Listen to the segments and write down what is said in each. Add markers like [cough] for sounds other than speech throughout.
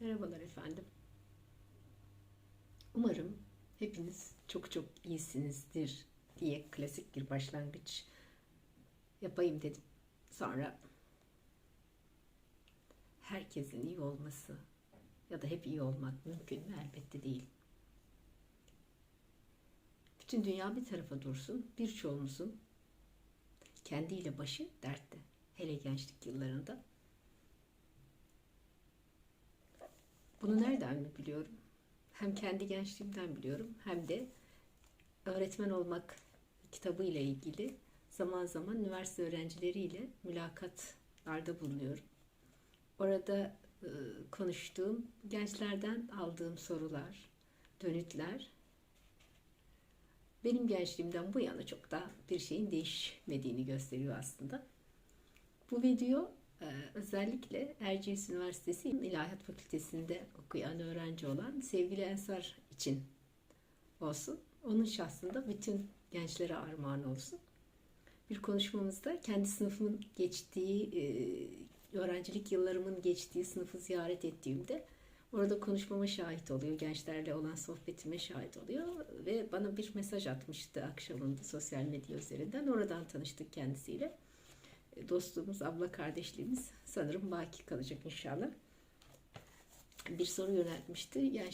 Merhabalar efendim. Umarım hepiniz çok çok iyisinizdir diye klasik bir başlangıç yapayım dedim. Sonra herkesin iyi olması ya da hep iyi olmak mümkün mü? Elbette değil. Bütün dünya bir tarafa dursun. Birçoğumuzun kendiyle başı dertte. Hele gençlik yıllarında. Bunu nereden mi biliyorum? Hem kendi gençliğimden biliyorum hem de öğretmen olmak kitabı ile ilgili zaman zaman üniversite öğrencileriyle mülakatlarda bulunuyorum. Orada e, konuştuğum gençlerden aldığım sorular, dönütler benim gençliğimden bu yana çok da bir şeyin değişmediğini gösteriyor aslında. Bu video özellikle Erciyes Üniversitesi İlahiyat Fakültesi'nde okuyan öğrenci olan sevgili Ensar için olsun. Onun şahsında bütün gençlere armağan olsun. Bir konuşmamızda kendi sınıfımın geçtiği, e, öğrencilik yıllarımın geçtiği sınıfı ziyaret ettiğimde orada konuşmama şahit oluyor. Gençlerle olan sohbetime şahit oluyor ve bana bir mesaj atmıştı akşamında sosyal medya üzerinden. Oradan tanıştık kendisiyle dostluğumuz, abla kardeşliğimiz sanırım baki kalacak inşallah. Bir soru yöneltmişti. Yani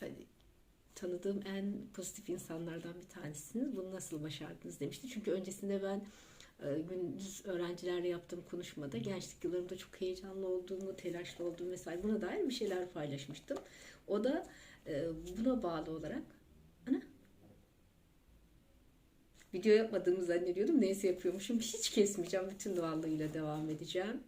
hani, tanıdığım en pozitif insanlardan bir tanesiniz. Bunu nasıl başardınız demişti. Çünkü öncesinde ben e, gündüz öğrencilerle yaptığım konuşmada gençlik yıllarımda çok heyecanlı olduğumu, telaşlı olduğumu vesaire buna dair bir şeyler paylaşmıştım. O da e, buna bağlı olarak ana video yapmadığımı zannediyordum. Neyse yapıyormuşum. Hiç kesmeyeceğim. Bütün doğallığıyla devam edeceğim.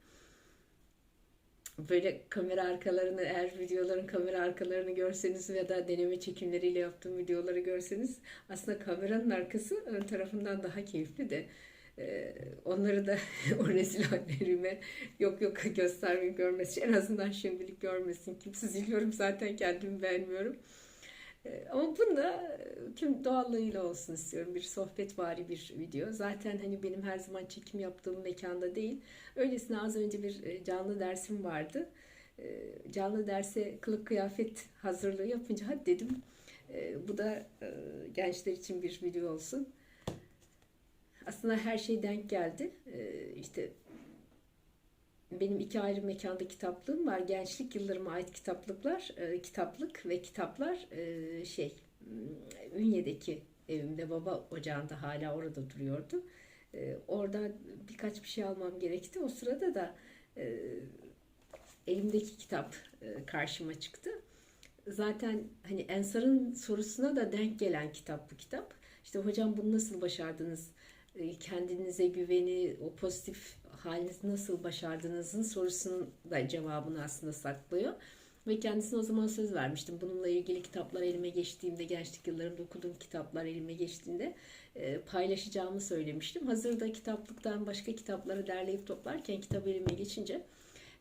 Böyle kamera arkalarını eğer videoların kamera arkalarını görseniz ya da deneme çekimleriyle yaptığım videoları görseniz aslında kameranın arkası ön tarafından daha keyifli de e, onları da [laughs] o rezil hallerime yok yok göstermeyi görmesin. En azından şimdilik görmesin. Kimse ziliyorum zaten kendimi beğenmiyorum. Ee, ama bunda e, tüm doğallığıyla olsun istiyorum. Bir sohbet vari bir video. Zaten hani benim her zaman çekim yaptığım mekanda değil. Öylesine az önce bir e, canlı dersim vardı. Ee, canlı derse kılık kıyafet hazırlığı yapınca hadi dedim e, bu da gençler için bir video olsun. Aslında her şey denk geldi. Ee, işte benim iki ayrı mekanda kitaplığım var. Gençlik yıllarıma ait kitaplıklar, e, kitaplık ve kitaplar e, şey Ünye'deki evimde baba ocağında hala orada duruyordu. E, oradan birkaç bir şey almam gerekti. O sırada da e, elimdeki kitap karşıma çıktı. Zaten hani Ensar'ın sorusuna da denk gelen kitap bu kitap. İşte hocam bunu nasıl başardınız? Kendinize güveni, o pozitif halinizi nasıl başardığınızın sorusunun da cevabını aslında saklıyor. Ve kendisine o zaman söz vermiştim. Bununla ilgili kitaplar elime geçtiğimde, gençlik yıllarımda okuduğum kitaplar elime geçtiğinde e, paylaşacağımı söylemiştim. Hazırda kitaplıktan başka kitapları derleyip toplarken kitap elime geçince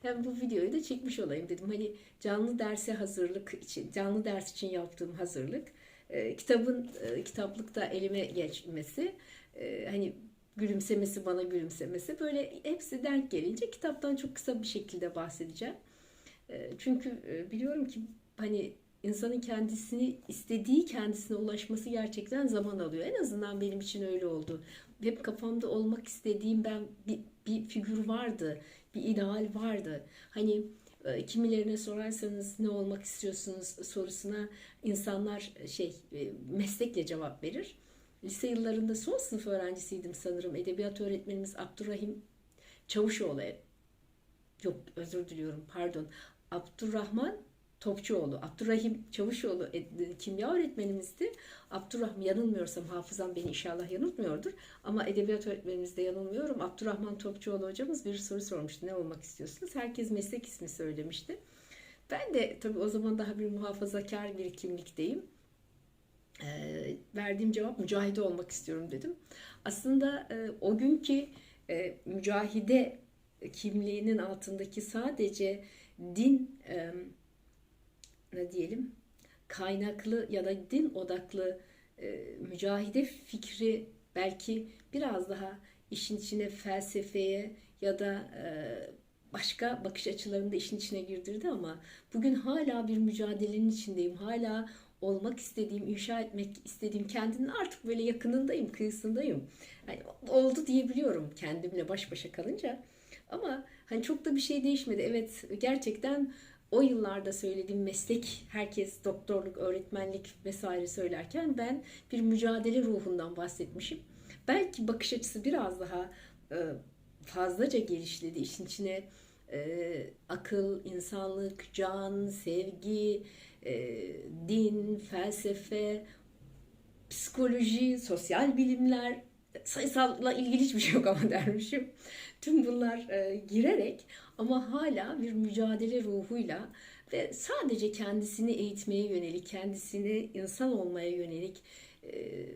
hem bu videoyu da çekmiş olayım dedim. Hani canlı derse hazırlık için, canlı ders için yaptığım hazırlık, e, kitabın e, kitaplıkta elime geçmesi, e, hani gülümsemesi bana gülümsemesi böyle hepsi denk gelince kitaptan çok kısa bir şekilde bahsedeceğim. Ee, çünkü e, biliyorum ki hani insanın kendisini istediği kendisine ulaşması gerçekten zaman alıyor. En azından benim için öyle oldu. Hep kafamda olmak istediğim ben bir, bir figür vardı, bir ideal vardı. Hani e, kimilerine sorarsanız ne olmak istiyorsunuz sorusuna insanlar e, şey meslekle cevap verir. Lise yıllarında son sınıf öğrencisiydim sanırım. Edebiyat öğretmenimiz Abdurrahim Çavuşoğlu. Yok özür diliyorum pardon. Abdurrahman Topçuoğlu. Abdurrahim Çavuşoğlu kimya öğretmenimizdi. Abdurrahman yanılmıyorsam hafızam beni inşallah yanıltmıyordur. Ama edebiyat öğretmenimizde yanılmıyorum. Abdurrahman Topçuoğlu hocamız bir soru sormuştu. Ne olmak istiyorsunuz? Herkes meslek ismi söylemişti. Ben de tabii o zaman daha bir muhafazakar bir kimlikteyim e, verdiğim cevap mücahide olmak istiyorum dedim. Aslında e, o günkü e, mücahide kimliğinin altındaki sadece din e, ne diyelim kaynaklı ya da din odaklı e, mücahide fikri belki biraz daha işin içine felsefeye ya da e, başka bakış açılarını da işin içine girdirdi ama bugün hala bir mücadelenin içindeyim. Hala olmak istediğim, inşa etmek istediğim kendinin artık böyle yakınındayım, kıyısındayım. Yani oldu diyebiliyorum kendimle baş başa kalınca. Ama hani çok da bir şey değişmedi. Evet gerçekten o yıllarda söylediğim meslek herkes doktorluk, öğretmenlik vesaire söylerken ben bir mücadele ruhundan bahsetmişim. Belki bakış açısı biraz daha e, fazlaca gelişledi. İşin içine e, akıl, insanlık, can, sevgi, e, din, felsefe, psikoloji, sosyal bilimler, sayısalla ilgili hiçbir şey yok ama [laughs] dermişim. Tüm bunlar e, girerek ama hala bir mücadele ruhuyla ve sadece kendisini eğitmeye yönelik, kendisini insan olmaya yönelik e,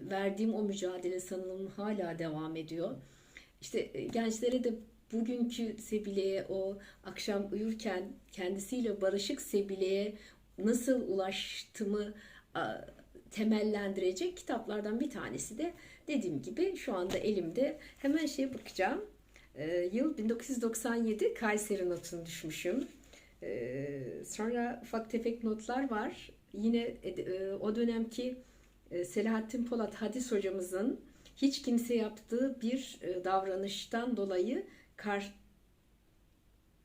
verdiğim o mücadele sanırım hala devam ediyor. İşte gençlere de bugünkü Sebile'ye o akşam uyurken kendisiyle barışık Sebile'ye nasıl ulaştığımı temellendirecek kitaplardan bir tanesi de dediğim gibi şu anda elimde. Hemen şeye bakacağım. Ee, yıl 1997 Kayseri notunu düşmüşüm. Ee, sonra ufak tefek notlar var. Yine e, o dönemki e, Selahattin Polat Hadis hocamızın hiç kimse yaptığı bir e, davranıştan dolayı kar,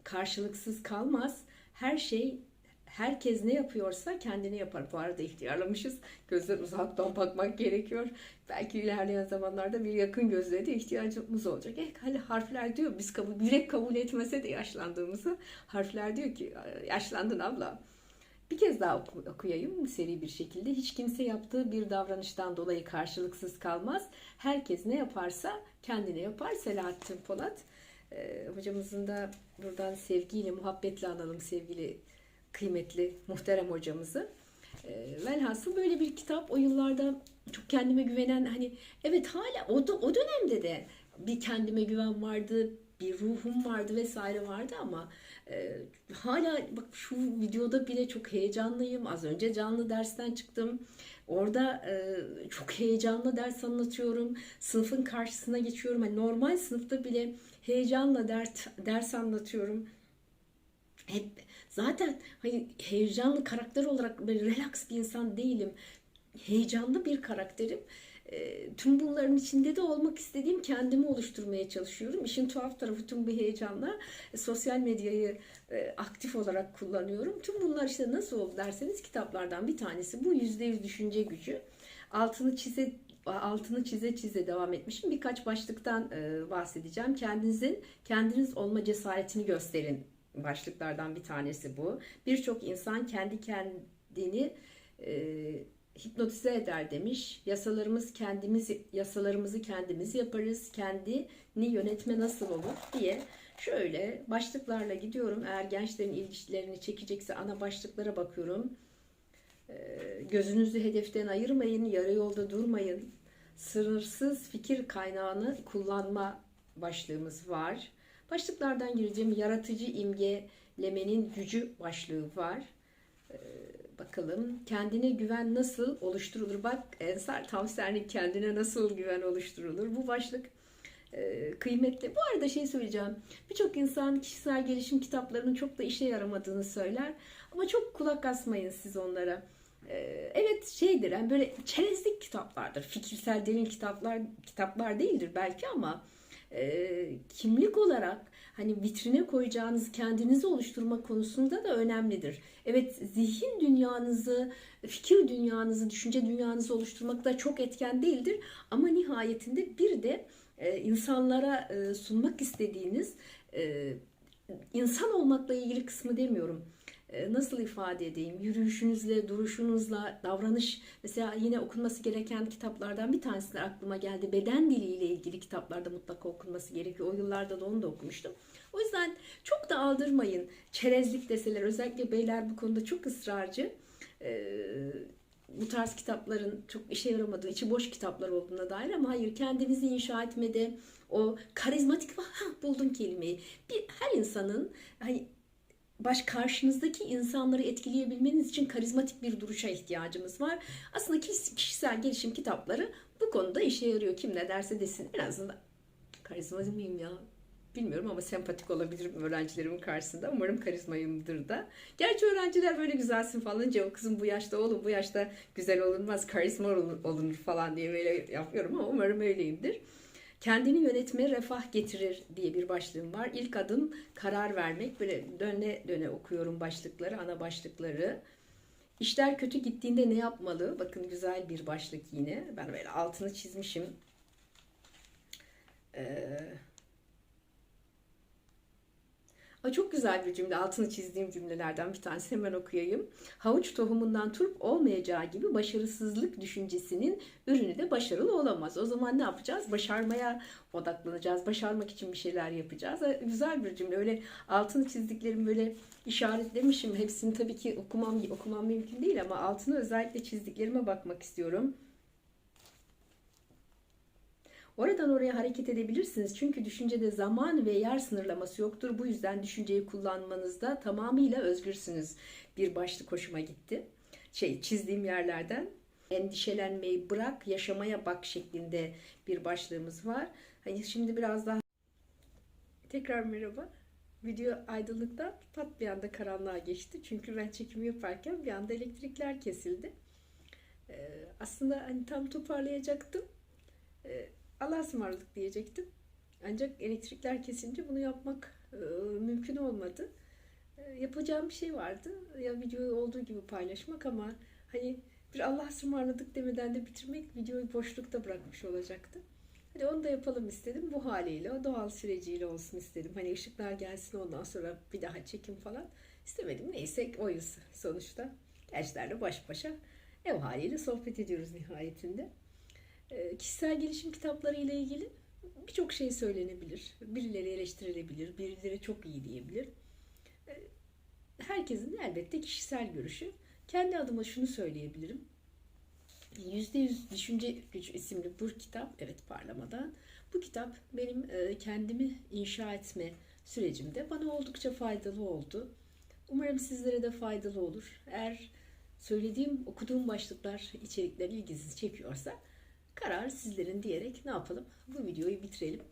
karşılıksız kalmaz. Her şey herkes ne yapıyorsa kendini yapar. Bu arada ihtiyarlamışız. Gözler uzaktan bakmak gerekiyor. Belki ilerleyen zamanlarda bir yakın gözle de ihtiyacımız olacak. Eh, hani harfler diyor biz kabul, yürek kabul etmese de yaşlandığımızı. Harfler diyor ki yaşlandın abla. Bir kez daha oku, okuyayım seri bir şekilde. Hiç kimse yaptığı bir davranıştan dolayı karşılıksız kalmaz. Herkes ne yaparsa kendine yapar. Selahattin Polat. Ee, hocamızın da buradan sevgiyle, muhabbetle analım sevgili kıymetli muhterem hocamızı. E, velhasıl böyle bir kitap o yıllarda çok kendime güvenen hani evet hala o, o dönemde de bir kendime güven vardı bir ruhum vardı vesaire vardı ama e, hala bak şu videoda bile çok heyecanlıyım. Az önce canlı dersten çıktım. Orada e, çok heyecanlı ders anlatıyorum. Sınıfın karşısına geçiyorum. Yani normal sınıfta bile heyecanla ders, ders anlatıyorum. Hep Zaten hani heyecanlı karakter olarak böyle relax bir insan değilim. Heyecanlı bir karakterim. E, tüm bunların içinde de olmak istediğim kendimi oluşturmaya çalışıyorum. İşin tuhaf tarafı tüm bu heyecanla e, sosyal medyayı e, aktif olarak kullanıyorum. Tüm bunlar işte nasıl oldu derseniz kitaplardan bir tanesi bu yüzde yüz düşünce gücü. Altını çize altını çize çize devam etmişim. Birkaç başlıktan e, bahsedeceğim. Kendinizin kendiniz olma cesaretini gösterin başlıklardan bir tanesi bu. Birçok insan kendi kendini e, hipnotize eder demiş. Yasalarımız kendimiz yasalarımızı kendimiz yaparız. Kendini yönetme nasıl olur diye şöyle başlıklarla gidiyorum. Eğer gençlerin ilgilerini çekecekse ana başlıklara bakıyorum. E, gözünüzü hedeften ayırmayın, yarı yolda durmayın. Sınırsız fikir kaynağını kullanma başlığımız var. Başlıklardan gireceğim yaratıcı imgelemenin gücü başlığı var. Ee, bakalım kendine güven nasıl oluşturulur? Bak Ensar Tavsernik kendine nasıl güven oluşturulur? Bu başlık e, kıymetli. Bu arada şey söyleyeceğim. Birçok insan kişisel gelişim kitaplarının çok da işe yaramadığını söyler. Ama çok kulak asmayın siz onlara. Ee, evet şeydir yani böyle çerezlik kitaplardır. Fikirsel derin kitaplar kitaplar değildir belki ama e, kimlik olarak hani vitrine koyacağınız kendinizi oluşturma konusunda da önemlidir. Evet zihin dünyanızı, fikir dünyanızı, düşünce dünyanızı oluşturmakta çok etken değildir. Ama nihayetinde bir de e, insanlara e, sunmak istediğiniz e, insan olmakla ilgili kısmı demiyorum nasıl ifade edeyim? Yürüyüşünüzle, duruşunuzla, davranış. Mesela yine okunması gereken kitaplardan bir tanesi aklıma geldi. Beden diliyle ilgili kitaplarda mutlaka okunması gerekiyor. O yıllarda da onu da okumuştum. O yüzden çok da aldırmayın. Çerezlik deseler özellikle beyler bu konuda çok ısrarcı. Ee, bu tarz kitapların çok işe yaramadığı, içi boş kitaplar olduğuna dair ama hayır kendinizi inşa etmede o karizmatik ha, buldum kelimeyi. Bir her insanın hani baş karşınızdaki insanları etkileyebilmeniz için karizmatik bir duruşa ihtiyacımız var. Aslında kişisel gelişim kitapları bu konuda işe yarıyor. Kim ne derse desin en azından karizmatik miyim ya bilmiyorum ama sempatik olabilirim öğrencilerimin karşısında. Umarım karizmayımdır da. Gerçi öğrenciler böyle güzelsin falan diye o kızım bu yaşta oğlum bu yaşta güzel olunmaz karizma olun- olunur falan diye böyle yapıyorum ama umarım öyleyimdir. Kendini yönetme refah getirir diye bir başlığım var. İlk adım karar vermek. Böyle döne döne okuyorum başlıkları, ana başlıkları. İşler kötü gittiğinde ne yapmalı? Bakın güzel bir başlık yine. Ben böyle altını çizmişim. Ee, Aa, çok güzel bir cümle. Altını çizdiğim cümlelerden bir tanesi hemen okuyayım. Havuç tohumundan turp olmayacağı gibi başarısızlık düşüncesinin ürünü de başarılı olamaz. O zaman ne yapacağız? Başarmaya odaklanacağız. Başarmak için bir şeyler yapacağız. Ee, Güzel bir cümle. Öyle altını çizdiklerim böyle işaretlemişim. Hepsini tabii ki okumam okumam mümkün değil ama altını özellikle çizdiklerime bakmak istiyorum. Oradan oraya hareket edebilirsiniz. Çünkü düşüncede zaman ve yer sınırlaması yoktur. Bu yüzden düşünceyi kullanmanızda tamamıyla özgürsünüz. Bir başlık hoşuma gitti. Şey çizdiğim yerlerden endişelenmeyi bırak, yaşamaya bak şeklinde bir başlığımız var. Hani şimdi biraz daha tekrar merhaba. Video aydınlıktan pat bir anda karanlığa geçti. Çünkü ben çekimi yaparken bir anda elektrikler kesildi. Ee, aslında hani tam toparlayacaktım. Ee, Allah'a ısmarladık diyecektim. Ancak elektrikler kesince bunu yapmak e, mümkün olmadı. E, yapacağım bir şey vardı. Ya videoyu olduğu gibi paylaşmak ama hani bir Allah'a ısmarladık demeden de bitirmek videoyu boşlukta bırakmış olacaktı. Hadi onu da yapalım istedim. Bu haliyle, o doğal süreciyle olsun istedim. Hani ışıklar gelsin ondan sonra bir daha çekim falan istemedim. Neyse oyuz sonuçta. Gençlerle baş başa ev haliyle sohbet ediyoruz nihayetinde. E, Kişisel gelişim kitapları ile ilgili birçok şey söylenebilir. Birileri eleştirilebilir, birileri çok iyi diyebilir. E, Herkesin elbette kişisel görüşü. Kendi adıma şunu söyleyebilirim. %100 Düşünce Gücü isimli bu kitap, evet parlamadan, bu kitap benim e, kendimi inşa etme sürecimde bana oldukça faydalı oldu. Umarım sizlere de faydalı olur. Eğer söylediğim, okuduğum başlıklar, içerikler ilginizi çekiyorsa karar sizlerin diyerek ne yapalım? Bu videoyu bitirelim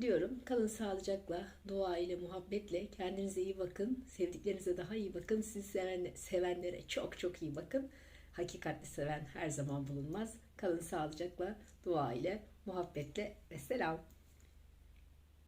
diyorum. Kalın sağlıcakla, dua ile, muhabbetle. Kendinize iyi bakın. Sevdiklerinize daha iyi bakın. Sizi seven, sevenlere çok çok iyi bakın. Hakikatli seven her zaman bulunmaz. Kalın sağlıcakla, dua ile, muhabbetle ve selam.